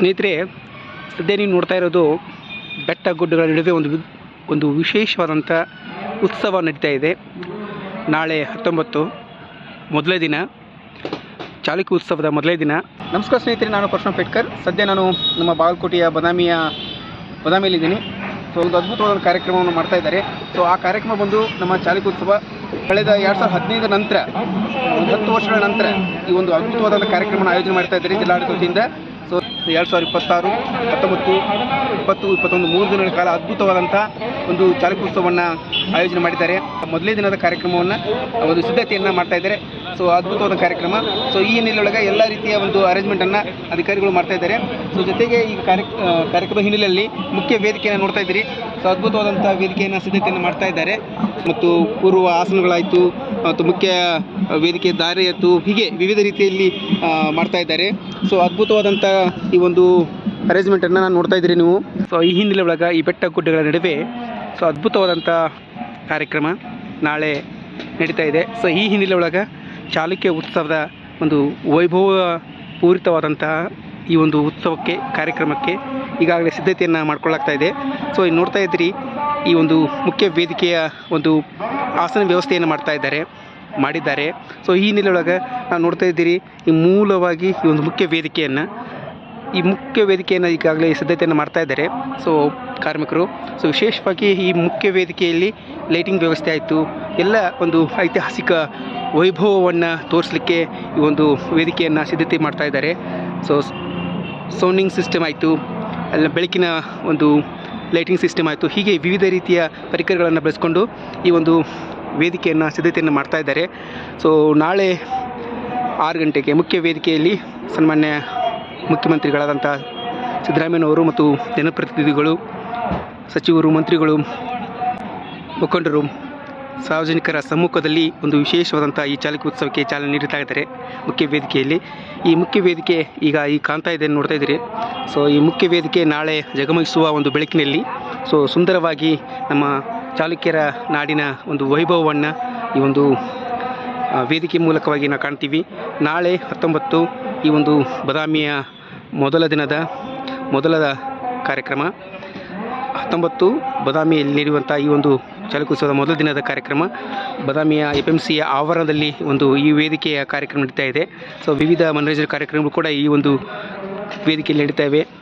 ಸ್ನೇಹಿತರೆ, ಸದ್ಯ ನೀವು ನೋಡ್ತಾ ಇರೋದು ಬೆಟ್ಟ ಗುಡ್ಡಗಳ ನಡುವೆ ಒಂದು ಒಂದು ವಿಶೇಷವಾದಂಥ ಉತ್ಸವ ನಡೀತಾ ಇದೆ. ನಾಳೆ ಹತ್ತೊಂಬತ್ತು, ಮೊದಲೇ ದಿನ, ಚಾಲುಕ್ಯ ಉತ್ಸವದ ಮೊದಲೇ ದಿನ. ನಮಸ್ಕಾರ ಸ್ನೇಹಿತರೆ, ನಾನು ಪರಶುರಾಮ್ ಪೇಟ್ಕರ್. ಸದ್ಯ ನಾನು ನಮ್ಮ ಬಾಗಲಕೋಟೆಯ ಬದಾಮಿಯ, ಬದಾಮಿಯಲ್ಲಿದ್ದೀನಿ. ಸೊ, ಒಂದು ಅದ್ಭುತವಾದ ಕಾರ್ಯಕ್ರಮವನ್ನು ಮಾಡ್ತಾ ಇದ್ದಾರೆ. ಸೊ, ಆ ಕಾರ್ಯಕ್ರಮ ಬಂದು ನಮ್ಮ ಚಾಲುಕ್ಯ ಉತ್ಸವ ಕಳೆದ ಎರಡು ಸಾವಿರದ ಹದಿನೈದರ ನಂತರ, ಒಂದು ಹತ್ತು ವರ್ಷಗಳ ನಂತರ ಈ ಒಂದು ಅದ್ಭುತವಾದ ಕಾರ್ಯಕ್ರಮವನ್ನು ಆಯೋಜನೆ ಮಾಡ್ತಾ ಇದ್ದಾರೆ ಜಿಲ್ಲಾಡಳಿತ ಎರಡು ಸಾವಿರದ ಇಪ್ಪತ್ತಾರು, ಹತ್ತೊಂಬತ್ತು, ಇಪ್ಪತ್ತು, ಇಪ್ಪತ್ತೊಂದು ಮೂರು ದಿನಗಳ ಕಾಲ ಅದ್ಭುತವಾದಂಥ ಒಂದು ಚಾಲಕೋತ್ಸವವನ್ನು ಆಯೋಜನೆ ಮಾಡಿದ್ದಾರೆ. ಮೊದಲೇ ದಿನದ ಕಾರ್ಯಕ್ರಮವನ್ನು ಒಂದು ಸಿದ್ಧತೆಯನ್ನು ಮಾಡ್ತಾ ಇದ್ದಾರೆ. ಸೊ ಅದ್ಭುತವಾದ ಕಾರ್ಯಕ್ರಮ. ಸೊ ಈ ಹಿನ್ನೆಲೆಯೊಳಗೆ ಎಲ್ಲ ರೀತಿಯ ಒಂದು ಅರೇಂಜ್ಮೆಂಟನ್ನು ಅಧಿಕಾರಿಗಳು ಮಾಡ್ತಾ ಇದ್ದಾರೆ. ಸೊ ಜೊತೆಗೆ ಈ ಕಾರ್ಯ ಕಾರ್ಯಕ್ರಮ ಹಿನ್ನೆಲೆಯಲ್ಲಿ ಮುಖ್ಯ ವೇದಿಕೆಯನ್ನು ನೋಡ್ತಾ ಇದ್ದೀರಿ. ಸೊ ಅದ್ಭುತವಾದಂಥ ವೇದಿಕೆಯನ್ನು ಸಿದ್ಧತೆಯನ್ನು ಮಾಡ್ತಾ ಇದ್ದಾರೆ. ಮತ್ತು ಪೂರ್ವ ಆಸನಗಳಾಯಿತು, ಮತ್ತು ಮುಖ್ಯ ವೇದಿಕೆ ದಾರಿ ಆಯಿತು ಹೀಗೆ ವಿವಿಧ ರೀತಿಯಲ್ಲಿ ಮಾಡ್ತಾ ಇದ್ದಾರೆ. ಸೊ ಅದ್ಭುತವಾದಂಥ ಈ ಒಂದು ಅರೇಂಜ್ಮೆಂಟನ್ನು ನಾನು ನೋಡ್ತಾ ಇದ್ದೀರಿ ನೀವು. ಸೊ ಈ ಹಿನ್ನೆಲೆ ಒಳಗೆ ಈ ಬೆಟ್ಟ ಗುಡ್ಡಗಳ ನಡುವೆ ಸೊ ಅದ್ಭುತವಾದಂಥ ಕಾರ್ಯಕ್ರಮ ನಾಳೆ ನಡೀತಾ ಇದೆ. ಸೊ ಈ ಹಿನ್ನೆಲೆ ಒಳಗೆ ಚಾಲುಕ್ಯ ಉತ್ಸವದ ಒಂದು ವೈಭವ ಪೂರಿತವಾದಂತಹ ಈ ಒಂದು ಉತ್ಸವಕ್ಕೆ, ಕಾರ್ಯಕ್ರಮಕ್ಕೆ ಈಗಾಗಲೇ ಸಿದ್ಧತೆಯನ್ನು ಮಾಡ್ಕೊಳ್ಳಾಗ್ತಾ ಇದೆ. ಸೊ ನೋಡ್ತಾ ಇದ್ದೀರಿ ಈ ಒಂದು ಮುಖ್ಯ ವೇದಿಕೆಯ ಒಂದು ಆಸನ ವ್ಯವಸ್ಥೆಯನ್ನು ಮಾಡ್ತಾ ಇದ್ದಾರೆ, ಮಾಡಿದ್ದಾರೆ. ಸೊ ಈ ಹಿನ್ನೆಲೆಯೊಳಗೆ ನಾವು ನೋಡ್ತಾ ಇದ್ದೀರಿ, ಈ ಮೂಲವಾಗಿ ಈ ಒಂದು ಮುಖ್ಯ ವೇದಿಕೆಯನ್ನು, ಈ ಮುಖ್ಯ ವೇದಿಕೆಯನ್ನು ಈಗಾಗಲೇ ಸಿದ್ಧತೆಯನ್ನು ಮಾಡ್ತಾ ಇದ್ದಾರೆ. ಸೊ ಕಾರ್ಮಿಕರು ಸೊ ವಿಶೇಷವಾಗಿ ಈ ಮುಖ್ಯ ವೇದಿಕೆಯಲ್ಲಿ ಲೈಟಿಂಗ್ ವ್ಯವಸ್ಥೆ ಆಯಿತು, ಎಲ್ಲ ಒಂದು ಐತಿಹಾಸಿಕ ವೈಭವವನ್ನು ತೋರಿಸಲಿಕ್ಕೆ ಈ ಒಂದು ವೇದಿಕೆಯನ್ನು ಸಿದ್ಧತೆ ಮಾಡ್ತಾ ಇದ್ದಾರೆ. ಸೊ ಸೌಂಡಿಂಗ್ ಸಿಸ್ಟಮ್ ಆಯಿತು, ಅಲ್ಲ ಬೆಳಕಿನ ಒಂದು ಲೈಟಿಂಗ್ ಸಿಸ್ಟಮ್ ಆಯಿತು. ಹೀಗೆ ವಿವಿಧ ರೀತಿಯ ಪರಿಕರಗಳನ್ನು ಬಳಸ್ಕೊಂಡು ಈ ಒಂದು ವೇದಿಕೆಯನ್ನು, ಸಿದ್ಧತೆಯನ್ನು ಮಾಡ್ತಾ ಇದ್ದಾರೆ. ಸೊ ನಾಳೆ ಆರು ಗಂಟೆಗೆ ಮುಖ್ಯ ವೇದಿಕೆಯಲ್ಲಿ ಸನ್ಮಾನ್ಯ ಮುಖ್ಯಮಂತ್ರಿಗಳಾದಂಥ ಸಿದ್ದರಾಮಯ್ಯನವರು ಮತ್ತು ಜನಪ್ರತಿನಿಧಿಗಳು, ಸಚಿವರು, ಮಂತ್ರಿಗಳು, ಮುಖಂಡರು ಸಾರ್ವಜನಿಕರ ಸಮ್ಮುಖದಲ್ಲಿ ಒಂದು ವಿಶೇಷವಾದಂಥ ಈ ಚಾಲಕ ಉತ್ಸವಕ್ಕೆ ಚಾಲನೆ ನೀಡ್ತಾ ಇದ್ದಾರೆ ಮುಖ್ಯ ವೇದಿಕೆಯಲ್ಲಿ. ಈ ಮುಖ್ಯ ವೇದಿಕೆ ಈಗ ಈ ಕಾಣ್ತಾ ಇದೆ ನೋಡ್ತಾ ಇದ್ದೀರಿ. ಸೊ ಈ ಮುಖ್ಯ ವೇದಿಕೆ ನಾಳೆ ಜಗಮಗಿಸುವ ಒಂದು ಬೆಳಕಿನಲ್ಲಿ. ಸೊ ಸುಂದರವಾಗಿ ನಮ್ಮ ಚಾಲುಕ್ಯರ ನಾಡಿನ ಒಂದು ವೈಭವವನ್ನು ಈ ಒಂದು ವೇದಿಕೆ ಮೂಲಕವಾಗಿ ನಾವು ಕಾಣ್ತೀವಿ. ನಾಳೆ ಹತ್ತೊಂಬತ್ತು ಈ ಒಂದು ಬದಾಮಿಯ ಮೊದಲ ದಿನದ, ಮೊದಲ ಕಾರ್ಯಕ್ರಮ. ಹತ್ತೊಂಬತ್ತು ಬದಾಮಿಯಲ್ಲಿ ನೀಡುವಂಥ ಈ ಒಂದು ಚಾಲಕೋತ್ಸವದ ಮೊದಲ ದಿನದ ಕಾರ್ಯಕ್ರಮ ಬದಾಮಿಯ ಎಫ್ ಎಂ ಸಿಯ ಆವರಣದಲ್ಲಿ ಒಂದು ಈ ವೇದಿಕೆಯ ಕಾರ್ಯಕ್ರಮ ನಡೀತಾ ಇದೆ. ಸೊ ವಿವಿಧ ಮನೋರಂಜನೆ ಕಾರ್ಯಕ್ರಮಗಳು ಕೂಡ ಈ ಒಂದು ವೇದಿಕೆಯಲ್ಲಿ ನಡೀತಾ ಇವೆ.